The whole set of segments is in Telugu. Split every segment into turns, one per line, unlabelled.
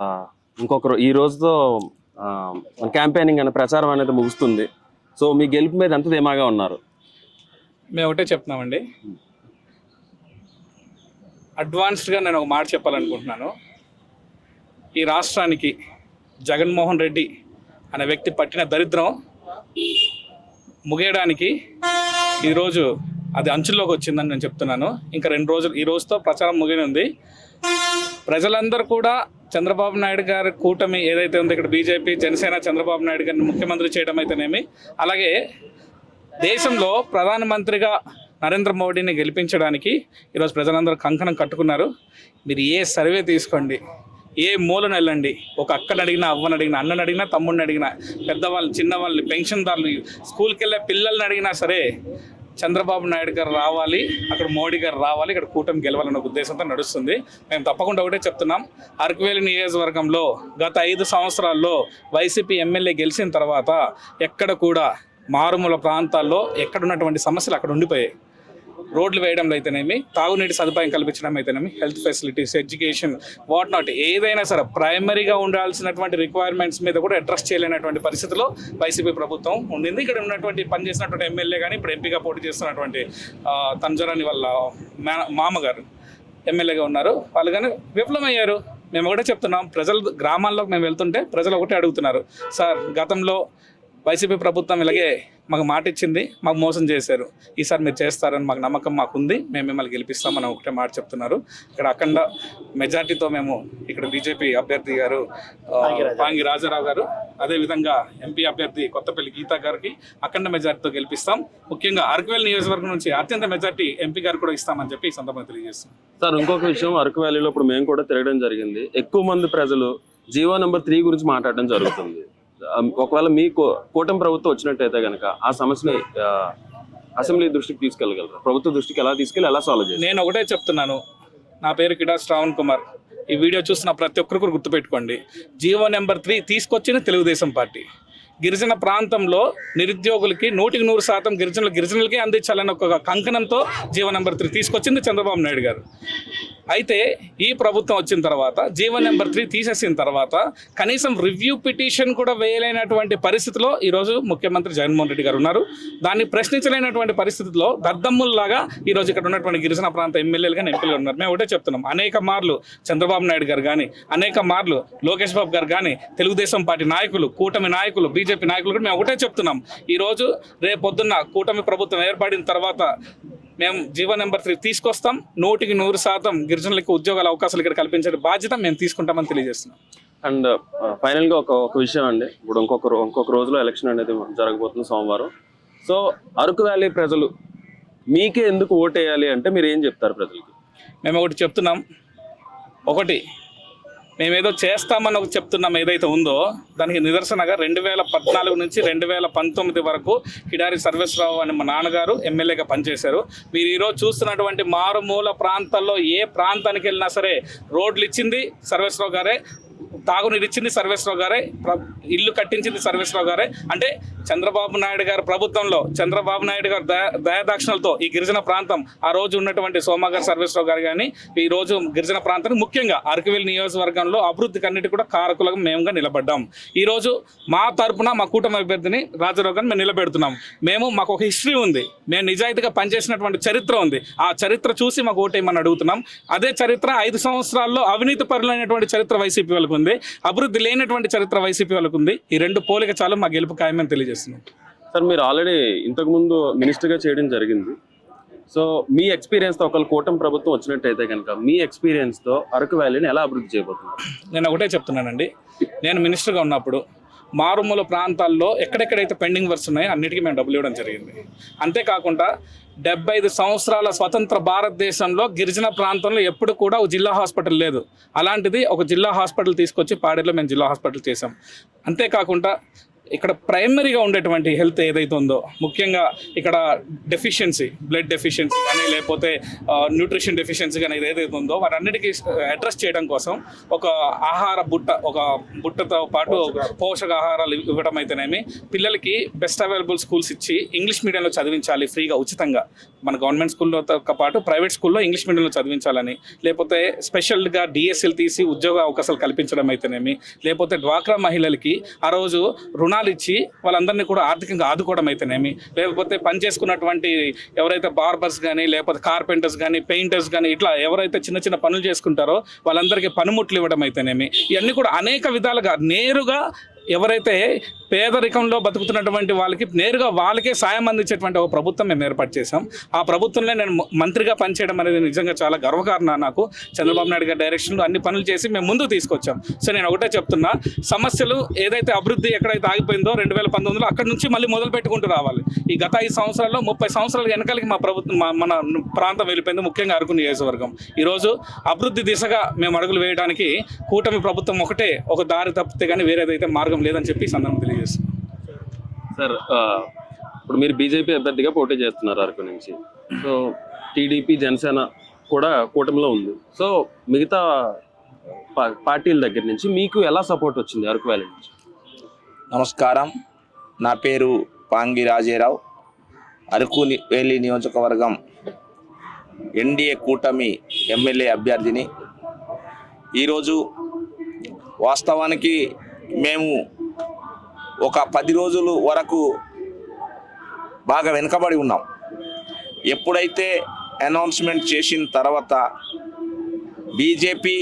ఇంకొకరు ఇంకొక ఈ రోజుతో క్యాంపెయినింగ్ అనే ప్రచారం అనేది ముగుస్తుంది. సో మీ గెలుపు మీద ఎంత ధీమాగా ఉన్నారు?
మేము ఒకటే చెప్తున్నామండి. అడ్వాన్స్డ్గా నేను ఒక మాట చెప్పాలనుకుంటున్నాను. ఈ రాష్ట్రానికి జగన్మోహన్ రెడ్డి అనే వ్యక్తి పట్టిన దరిద్రం ముగియడానికి ఈరోజు అది అంచుల్లోకి వచ్చిందని నేను చెప్తున్నాను. ఇంకా రెండు రోజులు ఈ రోజుతో ప్రచారం ముగినుంది ప్రజలందరూ కూడా చంద్రబాబు నాయుడు గారి కూటమి ఏదైతే ఉందో ఇక్కడ బీజేపీ జనసేన చంద్రబాబు నాయుడు గారిని ముఖ్యమంత్రి చేయడం అయితేనేమి? అలాగే దేశంలో ప్రధానమంత్రిగా నరేంద్ర మోడీని గెలిపించడానికి ఈరోజు ప్రజలందరూ కంకణం కట్టుకున్నారు. మీరు ఏ సర్వే తీసుకోండి ఏ మూలను వెళ్ళండి. ఒక అక్కని అడిగినా అవ్వని అడిగినా అన్నని అడిగినా తమ్ముడిని అడిగినా పెద్దవాళ్ళని చిన్నవాళ్ళని పెన్షన్దారులు స్కూల్కి వెళ్ళే పిల్లల్ని అడిగినా సరే చంద్రబాబు నాయుడు గారు రావాలి అక్కడ మోడీ గారు రావాలి ఇక్కడ కూటమి గెలవాలన్న ఉద్దేశంతో నడుస్తుంది. మేము తప్పకుండా ఒకటే చెప్తున్నాం. అరకువేలి నియోజకవర్గంలో గత ఐదు సంవత్సరాల్లో వైసీపీ ఎమ్మెల్యే గెలిచిన తర్వాత ఎక్కడ కూడా మారుమూల ప్రాంతాల్లో ఎక్కడ ఉన్నటువంటి సమస్యలు అక్కడ ఉండిపోయాయి. రోడ్లు వేయడంలో అయితేనేమి తాగునీటి సదుపాయం కల్పించడం అయితేనేమి health facilities education what not ఏదైనా సరే ప్రైమరీగా ఉండాల్సినటువంటి రిక్వైర్మెంట్స్ మీద కూడా అడ్రస్ చేయలేనటువంటి పరిస్థితిలో వైసీపీ ప్రభుత్వం ఉండింది. ఇక్కడ ఉన్నటువంటి పనిచేసినటువంటి ఎమ్మెల్యే కానీ ఇప్పుడు ఎంపీగా పోటీ చేస్తున్నటువంటి తంజరాని వాళ్ళ మా- మామగారు ఎమ్మెల్యేగా ఉన్నారు. వాళ్ళు కానీ విఫలమయ్యారు. మేము ఒకటే చెప్తున్నాం ప్రజలు గ్రామాల్లోకి మేము వెళ్తుంటే ప్రజలు ఒకటే అడుగుతున్నారు. సార్ గతంలో వైసీపీ ప్రభుత్వం ఇలాగే మాకు మాట ఇచ్చింది మాకు మోసం చేశారు. ఈసారి మీరు చేస్తారని మాకు నమ్మకం మాకు ఉంది మేము మిమ్మల్ని గెలిపిస్తామని ఒకటే మాట చెప్తున్నారు. ఇక్కడ అఖండ మెజార్టీతో మేము ఇక్కడ బీజేపీ అభ్యర్థి గారు పాంగి రాజారావు గారు అదేవిధంగా ఎంపీ అభ్యర్థి కొత్తపల్లి గీతా గారికి అఖండ మెజార్టీతో గెలిపిస్తాం. ముఖ్యంగా అరకువేల్ నియోజకవర్గం నుంచి అత్యంత మెజార్టీ ఎంపీ గారు కూడా ఇస్తామని చెప్పి ఈ సందర్భంగా తెలియజేస్తున్నాం.
సార్ ఇంకొక విషయం అరకు వ్యాలీలో ఇప్పుడు మేము కూడా తిరగడం జరిగింది. ఎక్కువ మంది ప్రజలు జీవో నెంబర్ త్రీ గురించి మాట్లాడడం జరుగుతుంది. ఒకవేళ మీ కూటమి ప్రభుత్వం వచ్చినట్టయితే కనుక ఆ సమస్యని అసెంబ్లీ దృష్టికి తీసుకెళ్ళగలరు? ప్రభుత్వ దృష్టికి ఎలా తీసుకెళ్ళి ఎలా సాల్వ్ చేయాలి
నేను ఒకటే చెప్తున్నాను. నా పేరు కిడా శ్రావణ్ కుమార్. ఈ వీడియో చూసిన ప్రతి ఒక్కరికి గుర్తుపెట్టుకోండి. జీవో నెంబర్ త్రీ తీసుకొచ్చిన తెలుగుదేశం పార్టీ. గిరిజన ప్రాంతంలో నిరుద్యోగులకి నూటికి నూరు శాతం గిరిజనులు గిరిజనులకి అందించాలని ఒక కంకణంతో జీవో నెంబర్ త్రీ తీసుకొచ్చింది చంద్రబాబు నాయుడు గారు. అయితే ఈ ప్రభుత్వం వచ్చిన తర్వాత జీవో నెంబర్ త్రీ తీసేసిన తర్వాత కనీసం రివ్యూ పిటిషన్ కూడా వేయలేనటువంటి పరిస్థితిలో ఈరోజు ముఖ్యమంత్రి జగన్మోహన్ రెడ్డి గారు ఉన్నారు. దాన్ని ప్రశ్నించలేనటువంటి పరిస్థితిలో దద్దమ్ముల్లాగా ఈరోజు ఇక్కడ ఉన్నటువంటి గిరిజన ప్రాంత ఎమ్మెల్యేలు కానీ ఎంపీలు ఉన్నారు. మేము ఒకటే చెప్తున్నాం. అనేక మార్లు చంద్రబాబు నాయుడు గారు కానీ అనేక మార్లు లోకేష్ బాబు గారు కానీ తెలుగుదేశం పార్టీ నాయకులు కూటమి నాయకులు బీజేపీ నాయకులు కూడా మేము ఒకటే చెప్తున్నాం. ఈరోజు రేపొద్దున్న కూటమి ప్రభుత్వం ఏర్పడిన తర్వాత మేము జీవో నెంబర్ త్రీ తీసుకొస్తాం. నూటికి నూరు శాతం గిరిజనులకు ఉద్యోగాల అవకాశాలు ఇక్కడ కల్పించే బాధ్యత మేము తీసుకుంటామని తెలియజేస్తున్నాం.
అండ్ ఫైనల్గా ఒక ఒక విషయం అండి. ఇప్పుడు ఇంకొక ఇంకొక రోజులో ఎలక్షన్ అనేది జరగబోతుంది సోమవారం. సో అరకు వ్యాలీ ప్రజలు మీకే ఎందుకు ఓటేయాలి అంటే మీరు ఏం చెప్తారు ప్రజలకి?
మేము ఒకటి చెప్తున్నాం. ఒకటి మేమేదో చేస్తామని ఒక చెప్తున్నాం ఏదైతే ఉందో దానికి నిదర్శనగా రెండు వేల పద్నాలుగు నుంచి రెండు వేల పంతొమ్మిది వరకు కిడారి సర్వేశ్వరరావు అని మా నాన్నగారు ఎమ్మెల్యేగా పనిచేశారు. మీరు ఈరోజు చూస్తున్నటువంటి మారుమూల ప్రాంతాల్లో ఏ ప్రాంతానికి వెళ్ళినా సరే రోడ్లు ఇచ్చింది సర్వేశ్వరరావు గారే. తాగునీరు ఇచ్చింది సర్వేశ్వరరావు గారే ప్ర- ఇల్లు కట్టించింది సర్వేశ్వరరావు గారే. అంటే చంద్రబాబు నాయుడు గారి ప్రభుత్వంలో చంద్రబాబు నాయుడు గారు దయాదాక్షిణలతో ఈ గిరిజన ప్రాంతం ఆ రోజు ఉన్నటువంటి సోమాగారి సర్వేశ్వరరావు గారు కానీ ఈ రోజు గిరిజన ప్రాంతానికి ముఖ్యంగా అరకువేలు నియోజకవర్గంలో అభివృద్ధికి అన్నిటి కూడా కారకులకు మేముగా నిలబడ్డాం. ఈరోజు మా తరపున మా కూటమి అభ్యర్థిని రాజారావు గారిని మేము నిలబెడుతున్నాం. మేము మాకు ఒక హిస్టరీ ఉంది. మేము నిజాయితీగా పనిచేసినటువంటి చరిత్ర ఉంది. ఆ చరిత్ర చూసి మాకు ఓటేయమని అడుగుతున్నాం. అదే చరిత్ర ఐదు సంవత్సరాల్లో అవినీతి పరులైనటువంటి చరిత్ర వైసీపీ వాళ్ళకు ఉంది. అభివృద్ధి లేనటువంటి చరిత్ర వైసీపీ వాళ్ళకు ఉంది. ఈ రెండు పోలిక చాలు మా గెలుపు ఖాయమని తెలియజేస్తున్నాం.
సార్ మీరు ఆల్రెడీ ఇంతకుముందు మినిస్టర్గా చేయడం జరిగింది. సో మీ ఎక్స్పీరియన్స్తో ఒకవేళ కూటమి ప్రభుత్వం వచ్చినట్టయితే కనుక మీ ఎక్స్పీరియన్స్తో అరకు వ్యాలీని ఎలా అభివృద్ధి చేయబోతున్నారు
నేను ఒకటే చెప్తున్నానండి. నేను మినిస్టర్గా ఉన్నప్పుడు మారుమూల ప్రాంతాల్లో ఎక్కడెక్కడైతే పెండింగ్ వర్క్స్ ఉన్నాయో అన్నిటికీ మేము డబ్బులు ఇవ్వడం జరిగింది. అంతేకాకుండా డెబ్బై ఐదు సంవత్సరాల స్వతంత్ర భారతదేశంలో గిరిజన ప్రాంతంలో ఎప్పుడు కూడా ఒక జిల్లా హాస్పిటల్ లేదు. అలాంటిది ఒక జిల్లా హాస్పిటల్ తీసుకొచ్చి పాడేలో మేము జిల్లా హాస్పిటల్ చేసాం అంతేకాకుండా ఇక్కడ ప్రైమరీగా ఉండేటువంటి హెల్త్ ఏదైతే ఉందో ముఖ్యంగా ఇక్కడ డెఫిషియన్సీ బ్లడ్ డెఫిషియన్సీ కానీ లేకపోతే న్యూట్రిషన్ డెఫిషియన్సీ కానీ ఏదైతే ఉందో వాటన్నిటికీ అడ్రస్ చేయడం కోసం ఒక ఆహార బుట్ట ఒక బుట్టతో పాటు పోషకాహారాలు ఇవ్వడం అయితేనేమి పిల్లలకి బెస్ట్ అవైలబుల్ స్కూల్స్ ఇచ్చి ఇంగ్లీష్ మీడియంలో చదివించాలి ఫ్రీగా ఉచితంగా. మన గవర్నమెంట్ స్కూల్లో పాటు ప్రైవేట్ స్కూల్లో ఇంగ్లీష్ మీడియంలో చదివించాలని. లేకపోతే స్పెషల్గా డిఎస్ఎల్ తీసి ఉద్యోగ అవకాశాలు కల్పించడం అయితేనేమి లేకపోతే డ్వాక్రా మహిళలకి ఆ రోజు రుణాలు ఇచ్చి వాళ్ళందరినీ కూడా ఆర్థికంగా ఆదుకోవడం అయితేనేమి? లేకపోతే పని చేసుకున్నటువంటి ఎవరైతే బార్బర్స్ కానీ లేకపోతే కార్పెంటర్స్ కానీ పెయింటర్స్ కానీ ఇట్లా ఎవరైతే చిన్న చిన్న పనులు చేసుకుంటారో వాళ్ళందరికీ పనిముట్లు ఇవ్వడం అయితేనేమి? ఇవన్నీ కూడా అనేక విధాలుగా నేరుగా ఎవరైతే పేదరికంలో బతుకుతున్నటువంటి వాళ్ళకి నేరుగా వాళ్ళకే సాయం అందించేటువంటి ఒక ప్రభుత్వం మేము ఏర్పాటు చేశాం. ఆ ప్రభుత్వంలో నేను మంత్రిగా పనిచేయడం అనేది నిజంగా చాలా గర్వకారణ నాకు. చంద్రబాబు నాయుడు గారి డైరెక్షన్లో అన్ని పనులు చేసి మేము ముందుకు తీసుకొచ్చాం. సో నేను ఒకటే చెప్తున్నా సమస్యలు ఏదైతే అభివృద్ధి ఎక్కడైతే ఆగిపోయిందో రెండు వేల పంతొమ్మిదిలో అక్కడ నుంచి మళ్ళీ మొదలు పెట్టుకుంటూ రావాలి. ఈ గత ఐదు సంవత్సరాల్లో ముప్పై సంవత్సరాల వెనకాలకి మా ప్రభుత్వం మా- మన ప్రాంతం వెళ్ళిపోయింది ముఖ్యంగా అరకు నియోజకవర్గం. ఈరోజు అభివృద్ధి దిశగా మేము అడుగులు వేయడానికి కూటమి ప్రభుత్వం ఒకటే ఒక దారి తప్పితే కానీ వేరేదైతే మార్గం లేదని చెప్పి సందర్భం తెలియజేస్తున్నాం
సార్ ఇప్పుడు మీరు బీజేపీ అభ్యర్థిగా పోటీ చేస్తున్నారు అరకు నుంచి. సో టీడీపీ జనసేన కూడా కూటమిలో ఉంది. సో మిగతా పార్టీల దగ్గర నుంచి మీకు ఎలా సపోర్ట్ వచ్చింది అరకు వ్యాలీ నుంచి?
నమస్కారం. నా పేరు పాంగి రాజేరావు. అరకు ని- వేలి నియోజకవర్గం ఎన్డీఏ కూటమి ఎమ్మెల్యే అభ్యర్థిని. ఈరోజు వాస్తవానికి మేము ఒక పది రోజులు వరకు బాగా వెనుకబడి ఉన్నాం. ఎప్పుడైతే అనౌన్స్మెంట్ చేసిన తర్వాత బీజేపీ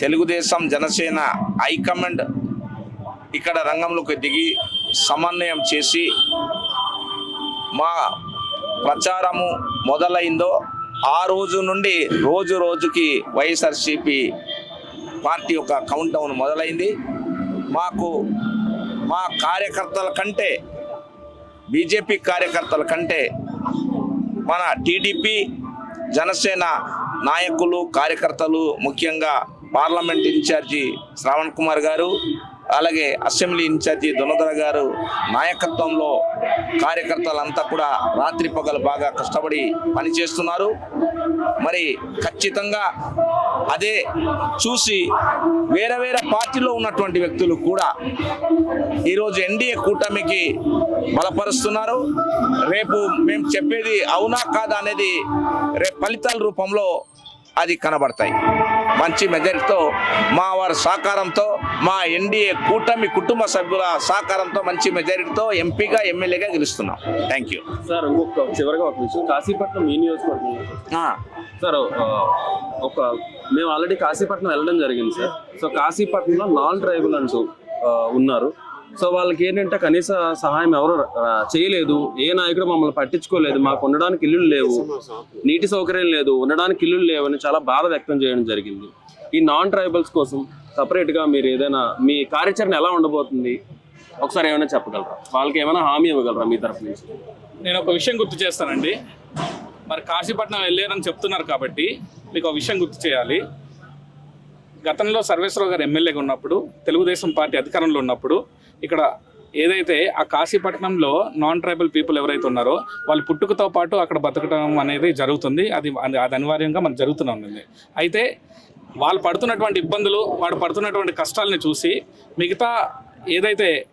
తెలుగుదేశం జనసేన హైకమాండ్ ఇక్కడ రంగంలోకి దిగి సమన్వయం చేసి మా ప్రచారము మొదలైందో ఆ రోజు నుండి రోజు రోజుకి వైఎస్ఆర్సిపి పార్టీ యొక్క కౌంట్ డౌన్ మొదలైంది. మాకు మా కార్యకర్తల కంటే బీజేపీ కార్యకర్తల కంటే మన టీడీపీ జనసేన నాయకులు కార్యకర్తలు ముఖ్యంగా పార్లమెంట్ ఇన్ఛార్జి శ్రావణ్ కుమార్ గారు అలాగే అసెంబ్లీ ఇన్ఛార్జి దునధర గారు నాయకత్వంలో కార్యకర్తలంతా కూడా రాత్రి పగలు బాగా కష్టపడి పనిచేస్తున్నారు. మరి ఖచ్చితంగా అదే చూసి వేరే వేరే పార్టీలో ఉన్నటువంటి వ్యక్తులు కూడా ఈరోజు ఎన్డీఏ కూటమికి బలపరుస్తున్నారు. రేపు మేము చెప్పేది అవునా కాదా అనేది రేపు ఫలితాల రూపంలో అది కనబడతాయి. మంచి మెజారిటీతో మా వారి సహకారంతో మా ఎన్డీఏ కూటమి కుటుంబ సభ్యుల సహకారంతో మంచి మెజారిటీతో ఎంపీగా ఎమ్మెల్యేగా గెలుస్తున్నాం. థ్యాంక్ యూ
సార్ ఇంకొక చివరిగా ఒక విషయం కాశీపట్నం మీ నియోజకవర్గంలో సార్ ఒక మేము ఆల్రెడీ కాశీపట్నం వెళ్ళడం జరిగింది సార్. సో కాశీపట్నంలో నాన్ ట్రైబల్ అంటూ ఉన్నారు. సో వాళ్ళకి ఏంటంటే కనీస సహాయం ఎవరు చేయలేదు. ఏ నాయకుడు మమ్మల్ని పట్టించుకోలేదు. మాకు ఉండడానికి ఇల్లులు లేవు. నీటి సౌకర్యం లేదు. ఉండడానికి ఇల్లులు లేవు అని చాలా బాధ వ్యక్తం చేయడం జరిగింది. ఈ నాన్ ట్రైబల్స్ కోసం సపరేట్గా మీరు ఏదైనా మీ కార్యాచరణ ఎలా ఉండబోతుంది? ఒకసారి ఏమైనా చెప్పగలరా? వాళ్ళకి ఏమైనా హామీ ఇవ్వగలరా మీ తరఫు నుంచి?
నేను ఒక విషయం గుర్తు చేస్తానండి. మరి కాశీపట్నం వెళ్ళారని చెప్తున్నారు కాబట్టి మీకు ఒక విషయం గుర్తు చేయాలి. గతంలో సర్వేశ్వరరావు గారు ఎమ్మెల్యేగా ఉన్నప్పుడు తెలుగుదేశం పార్టీ అధికారంలో ఉన్నప్పుడు ఇక్కడ ఏదైతే ఆ కాశీపట్నంలో నాన్ ట్రైబల్ పీపుల్ ఎవరైతే ఉన్నారో వాళ్ళు పుట్టుకతో పాటు అక్కడ బతకడం అనేది జరుగుతుంది. అది అది అనివార్యంగా మనకు జరుగుతూనే ఉంటుంది అయితే వాళ్ళు పడుతున్నటువంటి ఇబ్బందులు వాడు పడుతున్నటువంటి కష్టాలని చూసి మిగతా ఏదైతే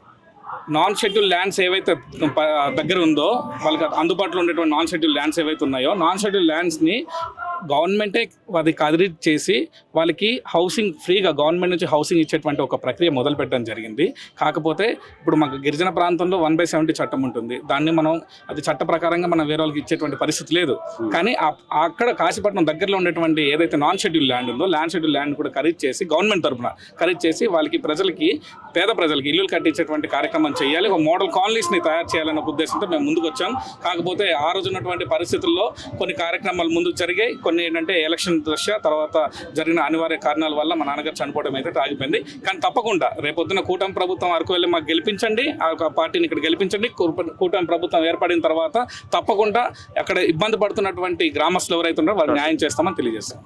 నాన్ షెడ్యూల్ ల్యాండ్స్ ఏవైతే దగ్గర ఉందో వాళ్ళకి అందుబాటులో ఉండేటువంటి నాన్ షెడ్యూల్ ల్యాండ్స్ ఏవైతే ఉన్నాయో నాన్ షెడ్యూల్ ల్యాండ్స్ని గవర్నమెంటే అది కదిరి చేసి వాళ్ళకి హౌసింగ్ ఫ్రీగా గవర్నమెంట్ నుంచి హౌసింగ్ ఇచ్చేటువంటి ఒక ప్రక్రియ మొదలు పెట్టడం జరిగింది. కాకపోతే ఇప్పుడు మాకు గిరిజన ప్రాంతంలో వన్ బై సెవెంటీ చట్టం ఉంటుంది. దాన్ని మనం అది చట్ట ప్రకారంగా మనం వేరే వాళ్ళకి ఇచ్చేటువంటి పరిస్థితి లేదు. కానీ ఆ- అక్కడ కాశీపట్నం దగ్గరలో ఉండేటువంటి ఏదైతే నాన్ షెడ్యూల్ ల్యాండ్ ఉందో ల్యాండ్ షెడ్యూల్ ల్యాండ్ కూడా ఖరీదు చేసి గవర్నమెంట్ తరఫున ఖరీదు చేసి వాళ్ళకి ప్రజలకి పేద ప్రజలకి ఇల్లులు కట్టించేటువంటి కార్యక్రమం చేయాలి. ఒక మోడల్ కాలనీస్ని తయారు చేయాలనే ఒక ఉద్దేశంతో మేము ముందుకు వచ్చాం కాకపోతే ఆ రోజు ఉన్నటువంటి పరిస్థితుల్లో కొన్ని కార్యక్రమాలు ముందుకు జరిగాయి కొన్ని ఏంటంటే ఎలక్షన్ దృష్ట్యా తర్వాత జరిగిన అనివార్య కారణాల వల్ల మా నాన్నగారు చనిపోవడం అయితే ఆగిపోయింది. కానీ తప్పకుండా రేపొద్దున కూటమి ప్రభుత్వం వరకు వెళ్ళి మాకు గెలిపించండి ఆ యొక్క పార్టీని ఇక్కడ గెలిపించండి. కూటమి ప్రభుత్వం ఏర్పడిన తర్వాత తప్పకుండా అక్కడ ఇబ్బంది పడుతున్నటువంటి గ్రామస్తులు ఎవరైతే ఉన్నారో వాళ్ళు న్యాయం చేస్తామని తెలియజేస్తాం.